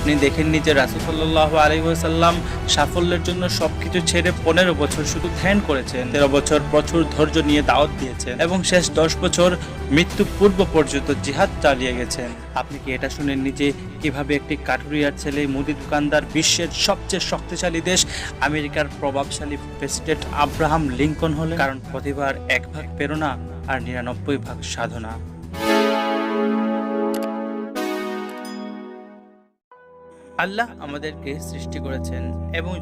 আপনি দেখেননি যে রাসুসাল্লাহ আলহিহাসাল্লাম সাফল্যের জন্য সবকিছু ছেড়ে পনেরো বছর শুধু ধ্যান করেছেন, তেরো বছর প্রচুর ধৈর্য নিয়ে দাওয়াত দিয়েছেন এবং শেষ দশ বছর মৃত্যু পূর্ব পর্যন্ত জিহাদ চালিয়ে গেছেন। আপনি কি এটা শুনেননি যে কীভাবে একটি কাঠুরিয়ার ছেলে, মুদি দোকানদার, বিশ্বের সবচেয়ে শক্তিশালী দেশ, আমেরিকার প্রভাবশালী প্রেসিডেন্ট আব্রাহাম লিঙ্কন হলেন? কারণ প্রতিবার এক ভাগ প্রেরণা আর নিরানব্বই ভাগ সাধনা। আল্লাহ আমাদেরকে সৃষ্টি করেছেন এবং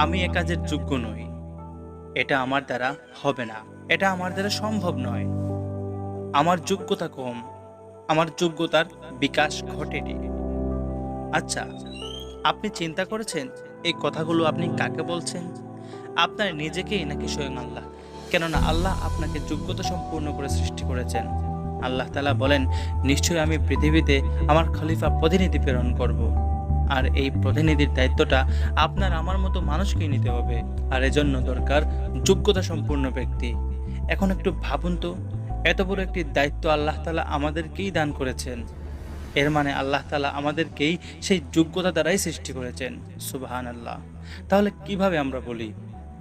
আমি এ কাজের যোগ্য নই। এটা আমার দ্বারা হবে না। এটা আমার দ্বারা সম্ভব নয়। আমার যোগ্যতা কম, আমার যোগ্যতার বিকাশ ঘটেনি আচ্ছা আপনি চিন্তা করেছেন এই কথাগুলো আপনি কাকে বলছেন? আপনার নিজেকেই নাকি স্বয়ং আল্লাহ। কেননা আল্লাহ আপনাকে যোগ্যতা সম্পূর্ণ করে সৃষ্টি করেছেন। আল্লাহ তালা বলেন, নিশ্চয়ই আমি পৃথিবীতে আমার খলিফা প্রতিনিধি প্রেরণ করব। আর এই প্রতিনিধির দায়িত্বটা আপনার আমার মতো মানুষকেই নিতে হবে। আর এজন্য দরকার যোগ্যতা সম্পূর্ণ ব্যক্তি। এখন একটু ভাবুন তো, এত বড় একটি দায়িত্ব আল্লাহ তালা আমাদেরকেই দান করেছেন। এর মানে আল্লাহ তালা আমাদেরকেই সেই যোগ্যতা দ্বারাই সৃষ্টি করেছেন। সুবাহান আল্লাহ তাহলে কীভাবে আমরা বলি,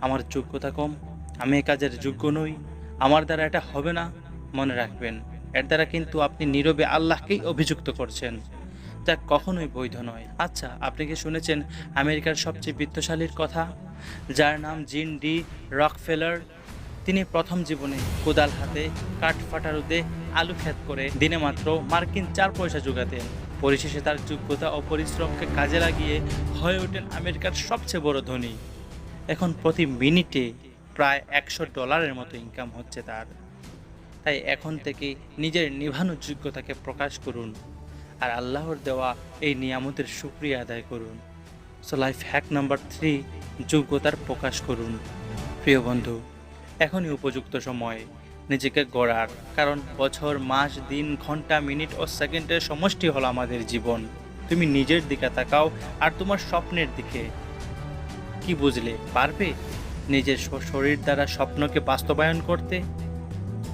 আমার যোগ্যতা কম, আমি এ কাজের যোগ্য নই, আমার দ্বারা এটা হবে না? মনে রাখবেন, এর দ্বারা কিন্তু আপনি নীরবে আল্লাহকেই অভিযুক্ত করছেন। যা কখনোই বৈধ নয়। আচ্ছা আপনি কি শুনেছেন আমেরিকার সবচেয়ে বিত্তশালীর কথা? যার নাম জিন ডি রকফেলার। তিনি প্রথম জীবনে কোদাল হাতে, কাঠ ফাটা রোদে আলু ক্ষেত করে, দিনে মাত্র মার্কিন চার পয়সা যোগাতেন পরিশেষে তার যোগ্যতা ও পরিশ্রমকে কাজে লাগিয়ে হয়ে ওঠেন আমেরিকার সবচেয়ে বড় ধনী। এখন প্রতি মিনিটে প্রায় একশো ডলারের মতো ইনকাম হচ্ছে তার। তাই এখন থেকে নিজের নিভানো যোগ্যতাকে প্রকাশ করুন। আর আল্লাহর দেওয়া এই নিয়ামতের সুক্রিয়া আদায় করুন। So life hack number three যোগ্যতার প্রকাশ করুন। প্রিয় বন্ধু, এখনই উপযুক্ত সময়। নিজেকে গড়ার, কারণ বছর, মাস, দিন, ঘণ্টা, মিনিট ও সেকেন্ডের সমষ্টি হলো আমাদের জীবন। তুমি নিজের দিকে তাকাও আর তোমার স্বপ্নের দিকে। কি বুঝলে? পারবে? নিজের শরীর দ্বারা স্বপ্নকে বাস্তবায়ন করতে?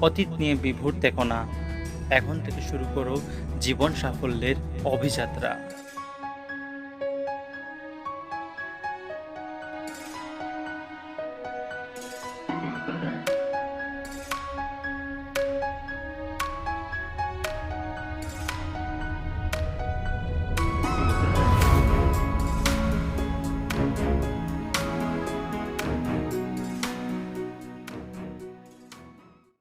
অতীত নিয়ে বিভোর দেখো না। এখন থেকে শুরু করো জীবন সাফল্যের অভিযাত্রা।